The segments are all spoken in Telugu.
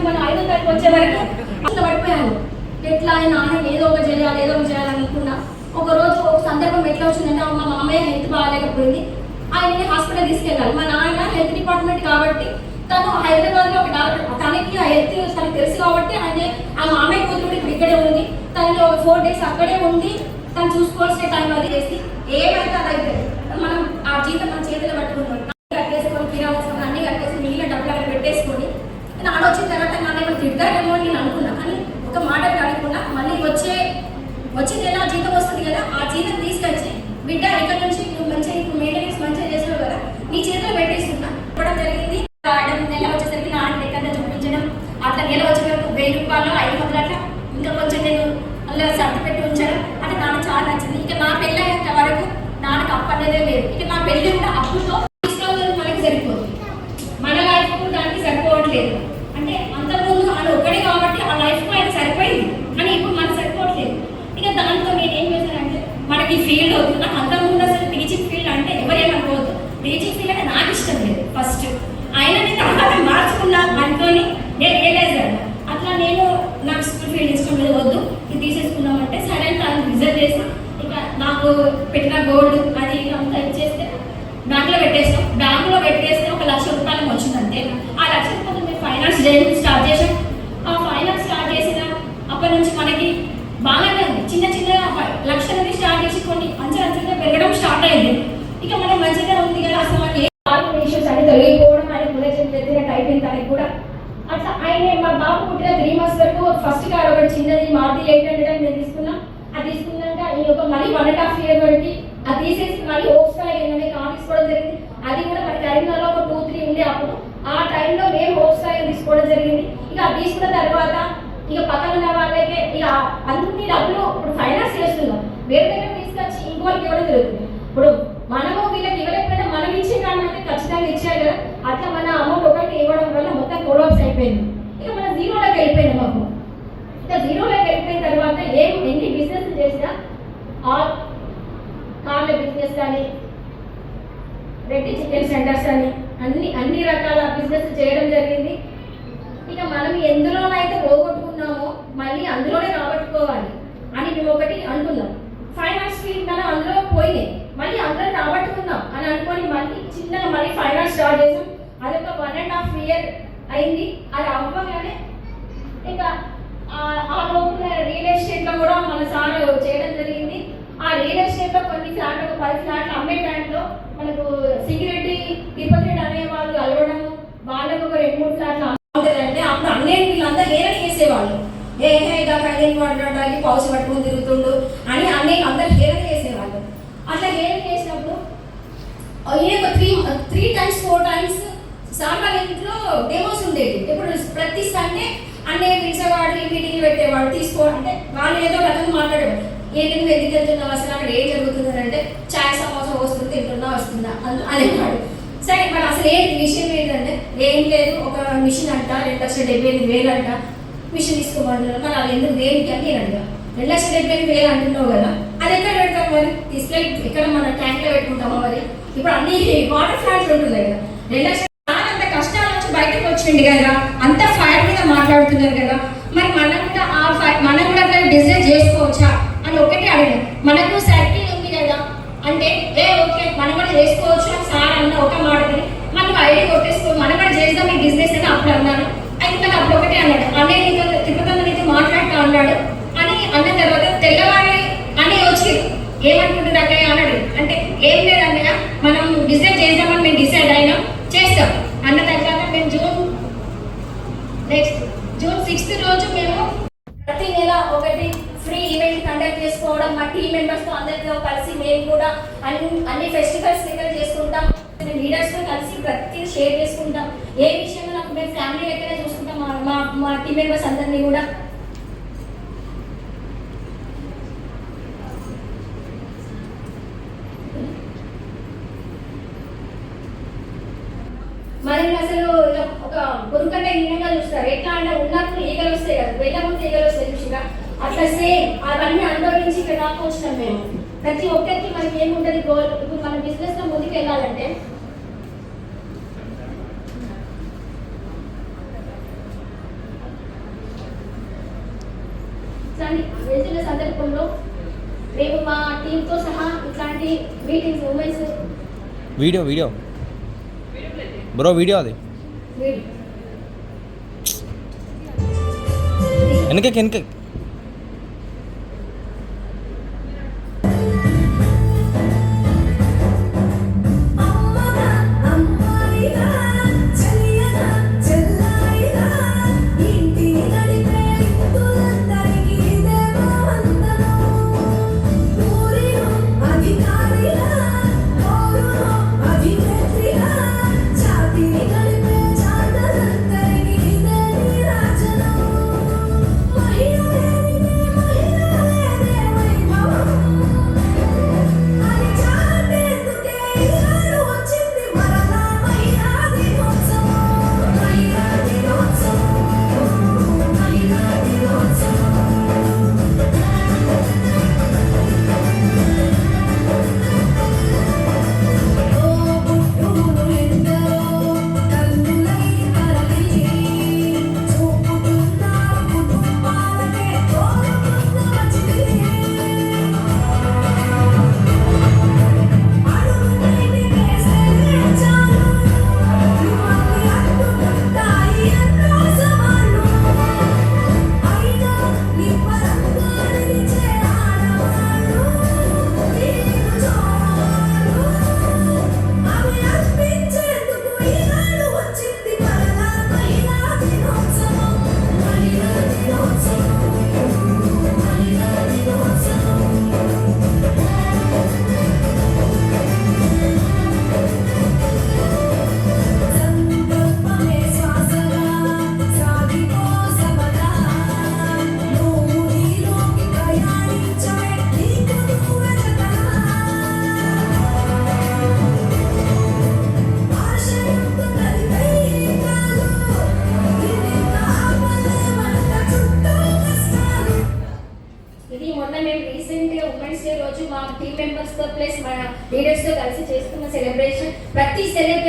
కానీ మనం ఐదో తారీఖు వచ్చే వరకు అట్లా పడిపోయాను. ఎట్లా ఆయన నాన్న ఏదో ఒక చేయాలి ఏదో ఒక చేయాలని అనుకున్నా. ఒక రోజు ఒక సందర్భం ఎట్లా వచ్చిందంటే మా మామయ్య హెల్త్ బాగాలేకపోయింది. ఆయన్ని హాస్పిటల్ తీసుకెళ్ళాలి. మా నాన్న హెల్త్ డిపార్ట్మెంట్ కాబట్టి తను హైదరాబాద్లో ఒక డాక్టర్ తనకి ఆ హెల్త్ తనకు తెలుసు కాబట్టి ఆయన ఆ మామయ్య కూతురు ఇప్పుడు ఇక్కడే ఉంది. తనలో ఒక ఫోర్ డేస్ అక్కడే ఉంది. తను చూసుకోవాల్సిన టైం అది చేసి ఏమైతే అది మనం ఆ జీతం మన చేతిలో పట్టుకున్నాం కట్టేసుకొని కిరావసరం అన్ని కట్టేసి మిగిలిన డబ్బులు అక్కడ పెట్టేసుకొని నాన్న వచ్చిన తర్వాత నాన్న ఏమైనా తిడతారేమో అని నేను అనుకున్నా కానీ ఒక మాట అనుకున్నా మళ్ళీ వచ్చే వచ్చే నెల జీతం వస్తుంది కదా ఆ జీతం తీసుకొచ్చి బిడ్డ ఇక్కడ నుంచి నువ్వు మంచిగా నీకు మెయింటెనెన్స్ మంచిగా చేసావు కదా నీ చేతిలో పెట్టేస్తున్నా ఇవ్వడం జరిగింది రావడం నెల వచ్చేసరికి నాన్న లెక్కన చూపించడం అట్లా నెల వచ్చేసరికి వెయ్యి రూపాయలు ఐదు వందలు అట్లా ఇంకా కొంచెం నేను అలా సర్ది పెట్టి ఉంచడం అంటే నాన్న చాలా నచ్చింది ఇక నా పెళ్ళి అయ్యేంత వరకు నాన్నకు అప్పు అనేదే లేదు ఇక నా పెళ్ళి కూడా అప్పుతో తీసుకోవాలి మనకి సరిపోతుంది మన లైఫ్ దానికి సరిపోవట్లేదు అంటే అంతకుముందు ఆయన ఒక్కడే కాబట్టి ఆ లైఫ్ ఆయన సరిపోయింది కానీ ఇప్పుడు మనకు సరిపోవట్లేదు ఇక దాంతో నేను ఏం చేశానంటే మనకి ఫీల్డ్ వద్దు నాకు అంతకుముందు అసలు టీచింగ్ ఫీల్డ్ అంటే ఎవరేమనుకోవద్దు టీచింగ్ ఫీల్డ్ అంటే నాకు ఇష్టం లేదు ఫస్ట్ ఆయన నేను తర్వాత మార్చుకున్నా అనుకొని నేను రియలైజ్ అయ్యాను అట్లా నేను నాకు స్కూల్ ఫీల్డ్ ఇష్టం లేదు వద్దు. ఇది తీసేసుకున్నామంటే సరే అని తను రిజర్వ్ చేసి ఇక నాకు పెట్టిన గోల్డ్ అది అంతా ఇచ్చేస్తే బ్యాంకులో పెట్టేస్తాం బ్యాంకులో పెట్టేస్తే ఒక లక్ష రూపాయలు వచ్చిందంటే ఆ లక్ష రూపాయలు మేము ఫైనాన్స్ చేయడం స్టార్ట్ చేసాం ఆ ఫైనాన్స్ స్టార్ట్ చేసిన అప్పటి నుంచి మనకి బాగానే ఉంది చిన్న చిన్న లక్ష నుండి స్టార్ట్ చేసి కొన్ని అంచెలు అంచెలుగా పెరగడం స్టార్ట్ అయింది ఇక మనం మంచిగా ఉంది కదా అసలు మనకి ఇష్యూస్ అని తొలగిపోవడం ఆయన పునర్జన్మ ఎత్తినట్టు అయిపోయింది తనకి కూడా అట్లా ఆయన మా బాబు పుట్టిన త్రీ మంత్స్ వరకు ఫస్ట్ కార్ ఒకటి చిన్నది మారుతి ఎయిట్ హండ్రెడ్ అని నేను తీసుకున్నాం. అది తీసుకున్నాక ఈ యొక్క మళ్ళీ వన్ అండ్ హాఫ్ ఇయర్ వరకు అది తీసేసి మళ్ళీ ఓక్స్ అనే కార్ తీసుకోవడం జరిగింది. అది కూడా మన కరీంనగర్లో ఒక టూ త్రీ ఉండే అప్పుడు. ఆ టైంలో మేము ఓక్స్ తీసుకోవడం జరిగింది. ఇక అది తీసుకున్న తర్వాత ఇక పక్కన ఉన్న వాళ్ళకే ఇక అన్ని డబ్బులు ఇప్పుడు ఫైనాన్స్ చేస్తున్నాం. వేరే దగ్గర తీసుకొచ్చి ఇంకోళ్ళకి ఇవ్వడం జరుగుతుంది. ఇప్పుడు మనము వీళ్ళకి ఇవ్వలేకపోయినా మనం అయితే ఖచ్చితంగా ఇచ్చారు కదా అట్లా మన అమౌంట్ ఒకటి ఇవ్వడం వల్ల మొత్తం కొలాప్స్ అయిపోయింది. ఇక మన జీరోలోకి వెళ్ళిపోయింది మాకు. ఇక జీరోలోకి వెళ్ళిపోయిన తర్వాత ఏం ఎన్ని బిజినెస్ చేసినా ఆల్ కార్ల బిజినెస్ కానీ రెడ్డి చికెన్ సెంటర్స్ అని అన్ని అన్ని రకాల బిజినెస్ చేయడం జరిగింది. ఇక మనం ఎందులోనైతే పోగొట్టుకున్నాం మళ్ళీ అందులోనే రాబట్టుకోవాలి అని మేము ఒకటి అనుకున్నాం ఫైనాన్స్ ఫీల్డ్ మనం అందులో పోయినాయి మళ్ళీ అందులో రాబట్టుకుందాం అని అనుకొని మళ్ళీ చిన్నగా మళ్ళీ ఫైనాన్స్ స్టార్ట్ చేసాం. అదొక వన్ అండ్ హాఫ్ ఇయర్ అయింది. అది అవ్వగానే ఇక ఆ- లోపల రియల్ ఎస్టేట్లో కూడా మన సార్ చేయడం జరిగింది. ఆ రియల్ ఎస్టేట్లో కొన్ని ఫ్లాట్లు ఒక పది ఫ్లాట్లు అమ్మే టైంలో మనకు సెక్యూరిటీ తిరుపతి అనే వాళ్ళు కలవడం వాళ్ళకు ఒక రెండు మూడు ఫ్లాట్లు అంటే అప్పుడు అన్నయ్య వీళ్ళంతా హేరణ చేసేవాళ్ళు. ఏ ఇక కళ్యాణ్ పడడానికి పట్టుకుని తిరుగుతుండు అని అన్నీ అందరు హేరణ చేసేవాళ్ళు. అట్లా హేరణ ఈయన ఒక three three times four times sir వాళ్ళ ఇంట్లో డెమోస్ ఉండేవి. ఇప్పుడు ప్రతి సండే అన్నయ్య పిలిచేవాడు ఈ మీటింగ్ పెట్టేవాడు తీసుకో అంటే వాళ్ళు ఏదో రకంగా మాట్లాడేవాడు ఏంటి నువ్వు ఎందుకు వెళ్తున్నావు? అసలు అక్కడ ఏం జరుగుతుంది అంటే చాయ్ సమోసా వస్తుంది తింటున్నా వస్తుందా? అని అనేవాడు సరే మరి అసలు ఏంటి? మిషన్ ఏంటంటే ఏం లేదు ఒక మిషన్ అంట రెండు లక్షల డెబ్బై ఎనిమిది వేలు అంట మిషన్ తీసుకోమంటున్నారు మరి అది ఎందుకు దేనికి? అని నేను అడిగా. రెండు లక్షల డెబ్బై ఎనిమిది వేలు అంటున్నావు కదా అది ఎక్కడ పెడతాం మరి? తీసుకెళ్ళి ఎక్కడ మన ట్యాంక్లో పెట్టుకుంటామా మరి? ఇప్పుడు అన్ని వాటర్ ప్లాంట్లు ఉంటున్నాయి కదా. రెండు లక్షల అంత కష్టాల నుంచి బయటకు వచ్చింది కదా అంత ఫైర్ మీద మాట్లాడుతున్నారు కదా. మరి మనం కూడా ఆ ఫైర్ మనం కూడా అట్లా బిజినెస్ చేసుకోవచ్చా అని ఒకటి అడిగాను మనకు సర్కిల్ ఉంది కదా అంటే ఏ ఓకే మనం కూడా చేసుకోవచ్చు అని సార్ అన్న ఒక మాటని మనం ఐడి కొట్టేసుకో మనం కూడా చేద్దాం ఈ బిజినెస్ అని అప్పుడు అన్నాను అయితే నాకు అప్పుడు ఒకటే అన్నాడు అన్నయ్య నీతో తిరుపతి నీతో మాట్లాడుతూ అన్నాడు అని అన్న తర్వాత తెల్లవారి అని వచ్చి ఏమనుకుంటుంది అక్కయ్య అన్నాడు అంటే ఏం లేదు అన్నయ్య మనం బిజినెస్ చేద్దామని మేము డిసైడ్ అయినాం చేస్తాం అన్న తర్వాత మేము జూన్ నెక్స్ట్ జూన్ సిక్స్త్ రోజు మేము ప్రతి నెల ఒకటి ఫ్రీ ఈవెంట్ కండక్ట్ చేసుకోవడం మా టీం మెంబర్స్తో అందరితో కలిసి మేము కూడా అన్ని అన్ని ఫెస్టివల్స్ దగ్గర చేసుకుంటాం. లీడర్స్తో కలిసి ప్రతి షేర్ చేసుకుంటాం. ఏ విషయంలో నాకు మేము ఫ్యామిలీ దగ్గర చూసుకుంటాం మా మా మా టీం మెంబర్స్ అందరినీ కూడా. మరి అసలు ఒక గురుకంటే హీనంగా చూస్తారు. ఎట్లా అంటే ఉన్నప్పుడు ఈగలు వస్తాయి కదా వెళ్ళకుండా ఈగలు వస్తాయి చూసిరా? అట్లా సేమ్ అవన్నీ అనుభవించి ఇక్కడ దాకా వచ్చినాం మేము. ప్రతి ఒక్కరికి మనకి ఏముంటది గోల్ ఇప్పుడు మన బిజినెస్లో ముందుకు వెళ్ళాలంటే వెళ్తున్న సందర్భంలో మేము మా టీంతో సహా ఇట్లాంటి meetings women's video video bro video అది. എനിക്ക് എനിക്ക്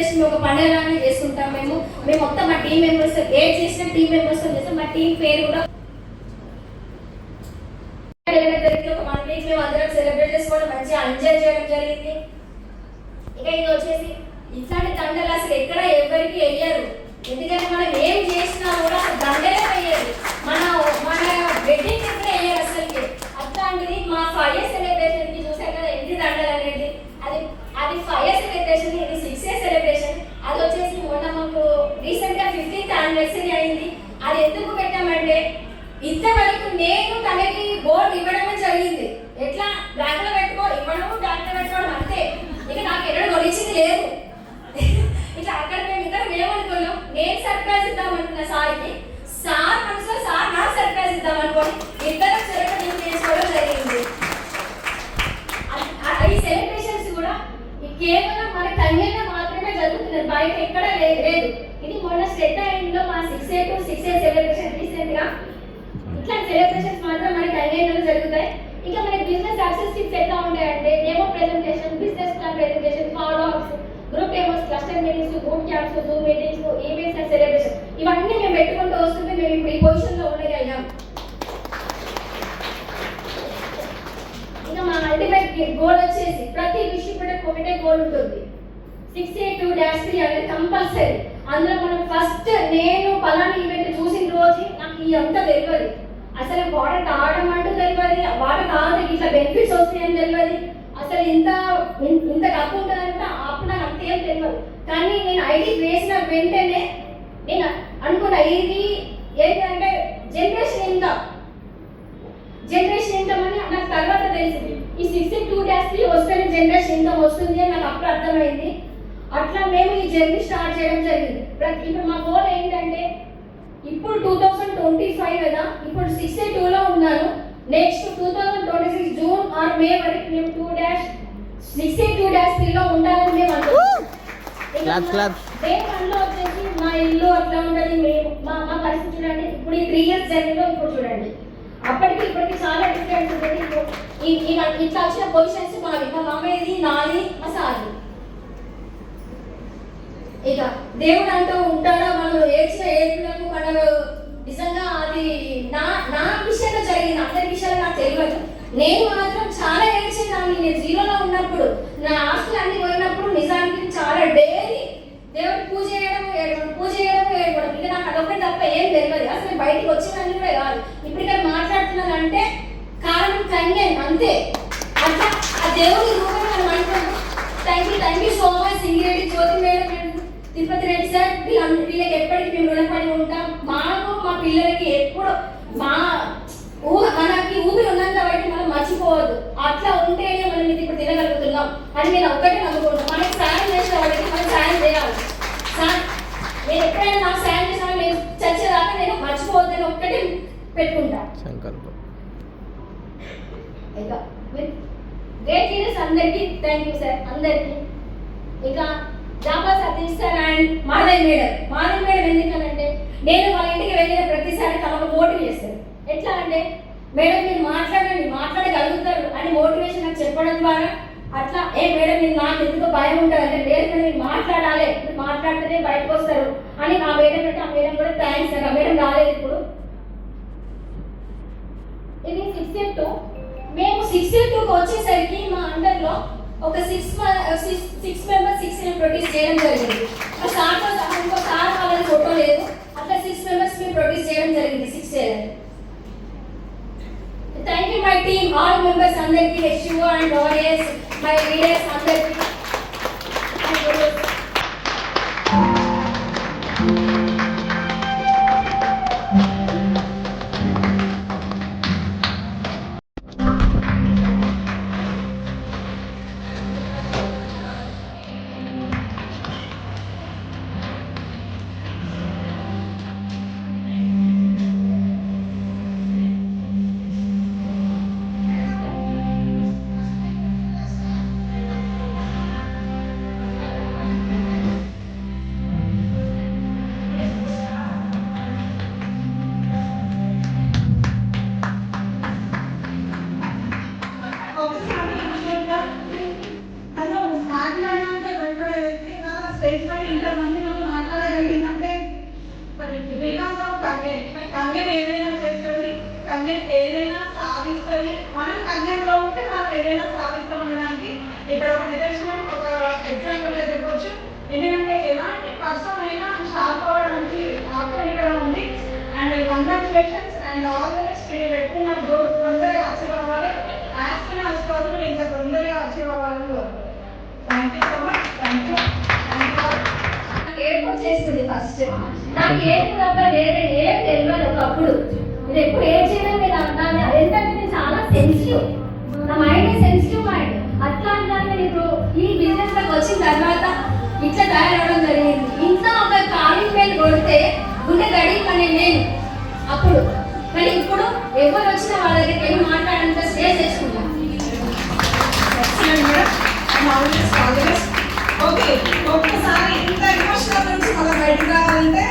సెలబ్రేషన్ ఒక పండుగలానే చేసుకుంటాం మేము. మేము మొత్తం మా టీం మెంబర్స్ ఏ చేసిన టీమ్ మెంబర్స్తో చేస్తాం మా టీం పేరు కూడా జరిగింది ఒక వన్ వీక్ మేము అందరం సెలబ్రేట్ చేసుకోవడం మంచిగా ఎంజాయ్ చేయడం జరిగింది. ఇక ఇది వచ్చేసి ఇట్లాంటి దండలు అసలు ఎక్కడ ఎవరికి వెయ్యరు. ఎందుకంటే మనం ఏం చేసినా కూడా అసలు దండలే వెయ్యరు. మన మన వెడ్డింగ్ ఎక్కడ వెయ్యరు అసలుకి. అట్లాంటిది మా ఫైవ్ ఇయర్ సెలబ్రేషన్కి చూసాం కదా ఎన్ని దండలు అనేది. అది అది ఫైవ్ ఇయర్ సెలబ్రేషన్ ఇది సిక్స్ ఇయర్ సెలబ్రేషన్ అది వచ్చేసి మొన్న మాకు రీసెంట్ గా అయింది అది ఎందుకు పెట్టామంటే ఇంతవరకు నేను తనకి బోర్డు ఇవ్వడమే జరిగింది. ఎట్లా? బ్యాగ్లో పెట్టుకో ఇవ్వడం బ్యాగ్లో పెట్టుకోవడం అంతే. ఇక నాకు ఎక్కడ కొనిచ్చింది లేదు. ఇట్లా అక్కడ మేము ఇద్దరం ఏమనుకున్నాం? నేను సర్ప్రైజ్ ఇద్దాం అనుకున్న సార్కి సార్ మనసులో సార్ నాకు సర్ప్రైజ్ ఇద్దాం అనుకోని ఇద్దరం సెలబ్రేషన్ చేసుకోవడం జరిగింది. ఈ సెలబ్రేషన్స్ కూడా కేవలం మన కన్యలో మాత్రమే జరుగుతుంది బయట ఎక్కడ లేదు. ఇది మొన్న శ్రద్ధ ఇంట్లో మా six A to six A celebration రీసెంట్గా ఇట్లా సెలబ్రేషన్స్ మాత్రం మనకి కన్యలో జరుగుతాయి. ఇంకా మనకి బిజినెస్ యాక్సెస్ టిప్స్ ఎట్లా ఉంటాయంటే demo presentation business plan presentation follow ups group demos cluster meetings boot camps zoom meetings events and celebration ఇవన్నీ మేము పెట్టుకుంటూ వస్తుంటే మేము ఇప్పుడు ఈ పొజిషన్లో ఉండగలిగాం. ఇంకా మా అల్టిమేట్ గోల్ వచ్చేసి ప్రతి విషయం కూడా ఒకటే గోల్ ఉంటుంది. Six eight two dash three అనేది కంపల్సరీ. అందులో మనం ఫస్ట్ నేను పలానా ఈవెంట్ చూసిన రోజు నాకు ఈ అంత తెలియదు. అసలు వాటర్ తాగడం అంటూ తెలియదు వాటర్ తాగితే ఇట్లా బెనిఫిట్స్ వస్తాయని తెలియదు. అసలు ఇంత ఇంత డబ్బు ఉంటుందంటే అప్పుడు నాకు అంత ఏం తెలియదు. కానీ నేను ఐడి వేసిన వెంటనే నేను అనుకున్న ఇది ఏంటంటే జనరేషన్ ఇన్కమ్ జనరేషన్ ఎంత అని నాకు తర్వాత తెలిసింది. ఈ సిక్స్టీ టూ డాష్ త్రీ వస్తేనే జనరేషన్ ఇంత వస్తుంది అని నాకు అప్పుడు అర్థమైంది. అట్లా మేము ఈ జర్నీ స్టార్ట్ చేయడం జరిగింది. ప్రతి ఇప్పుడు మా గోల్ ఏంటంటే ఇప్పుడు టూ థౌసండ్ ట్వంటీ ఫైవ్ కదా ఇప్పుడు సిక్స్టీ టూలో ఉన్నాను next two thousand twenty six June or May వరకు మేము two dash sixty two dash త్రీలో ఉండాలని మేము అనుకుంటున్నాం. మా-. డే వన్లో వచ్చేసి మా ఇల్లు అట్లా ఉంటుంది. మేము మా మా పరిస్థితి చూడండి. ఇప్పుడు ఈ త్రీ ఇయర్స్ జర్నీలో ఇప్పుడు చూడండి. అప్పటికి ఇప్పటికి చాలా డిఫరెన్స్ ఉంటుంది. ఇట్లా వచ్చిన పొజిషన్స్ మావి మా మామయ్యది నాది మా సార్ది. ఇక దేవుడు అంటూ ఉంటాడా? మనం ఏడ్చిన ఏడుపులకు మనం నిజంగా అది నా నా విషయంలో జరిగింది. తెలియదు. నేను మాత్రం చాలా ఏడ్చేదాన్ని. నేను జీరోలో ఉన్నప్పుడు నా ఆస్తులు అన్ని పోయినప్పుడు నిజానికి చాలా డైలీ దేవుడు పూజ చేయడం ఏడవడం పూజ చేయడం ఏడవడం. ఇంకా నాకు అదొకటి తప్ప ఏం తెలియదు. అసలు బయటికి వచ్చిందని కూడా కాదు. ఇప్పుడు ఇక్కడ మాట్లాడుతున్నాను అంటే కారణం కంగన్ అంతే. అట్లా ఆ దేవుడి రూపం మనం అనుకున్నాం thank you thank you so much Singireddy. Jyoti madam Tirupati Reddy sir వీళ్ళందరూ వీళ్ళకి ఎప్పటికీ మేము రుణపడి ఉంటాం. మాకు మా పిల్లలకి ఎప్పుడు మా ఊ మనకి ఊపిరి ఉన్నంత వరకు మనం మర్చిపోవద్దు. అట్లా ఉంటేనే మనం ఇది ఇప్పుడు తినగలుగుతున్నాం. అని నేను ఒక్కటే నమ్ముకుంటాను మనకి సాయం చేసిన వాళ్ళకి మనం సాయం చేయాలి. సా- నేను ఎప్పుడైనా నాకు సాయం చేసిన నేను చచ్చేదాకా నేను మర్చిపోవద్దని ఒక్కటే పెట్టుకుంటా. సంకల్పం. ఇక గ్రేట్ లీడర్స్ అందరికీ థ్యాంక్ యూ సార్ అందరికీ. ఇక Japa Satish sir and Madhav madam. Madhav madam ఎందుకనంటే నేను వాళ్ళ ఇంటికి వెళ్ళిన ప్రతిసారి తనకు మోటివ్ చేస్తారు. ఎట్లా అంటే మేడం మీరు మాట్లాడండి మాట్లాడగలుగుతారు అని మోటివేషన్ నాకు చెప్పడం ద్వారా అట్లా ఏ మేడం మీరు నాకు ఎందుకు భయం ఉంటుంది అంటే లేదు మేడం మీరు మాట్లాడాలి మీరు మాట్లాడితేనే బయటకు వస్తారు అని నా మేడం అంటే ఆ మేడం కూడా థ్యాంక్స్ సార్ ఆ మేడం రాలేదు ఇప్పుడు. ఇది సిక్స్ ఇయర్ టూ. మేము సిక్స్ ఇయర్ టూకి వచ్చేసరికి మా అండర్లో ఒక six six six members six produce చేయడం జరిగింది. మా సార్తో సహా ఇంకో సార్ వాళ్ళని ఫోటో లేదు. అట్లా సిక్స్ మెంబర్స్ మేము ప్రొడ్యూస్ చేయడం జరిగింది six year thank you my team all members అందరికీ హెచ్యూ అండ్ వారియర్స్ మై లీడర్స్ అందరికీ ఏదైనా సాధిస్తాం ఉండడానికి ఇక్కడ ఒక నిదర్శనం ఒక ఎగ్జాంపుల్ చెప్పొచ్చు. ఎందుకంటే ఎలాంటి పర్సన్ అయినా షార్ప్ అవ్వడానికి ఆప్షన్ ఇక్కడ ఉంది. And congratulations and all the best మీరు పెట్టుకున్న గ్రోత్ తొందరగా అచీవ్ అవ్వాలి యాజ్ సూన్ యాజ్ పాసిబుల్ ఇంకా తొందరగా అచీవ్ అవ్వాలని thank you so much thank you thank you first నాకు ఏడుపు తప్ప వేరే ఏం తెలియదు ఒకప్పుడు. నేను ఎప్పుడు ఏం చేయడం లేదు అన్నాను ఎందుకంటే నేను చాలా సెన్సిటివ్ నా మైండ్ సెన్సిటివ్ మైండ్ అట్లా అంటాను ఇప్పుడు ఈ బిజినెస్లోకి వచ్చిన తర్వాత ఇట్లా తయారవడం జరిగింది. ఇంత ఒక కాలింగ్ బెల్ కొడితే గుండె గడి పని నేను. అప్పుడు. కానీ ఇప్పుడు ఎవరు వచ్చినా వాళ్ళ దగ్గరికి వెళ్ళి మాట్లాడంత స్టేజ్ చేసుకుంటాను ఓకే ఒక్కసారి ఇంత ఎమోషనల్ నుంచి మళ్ళీ బయటకు రావాలంటే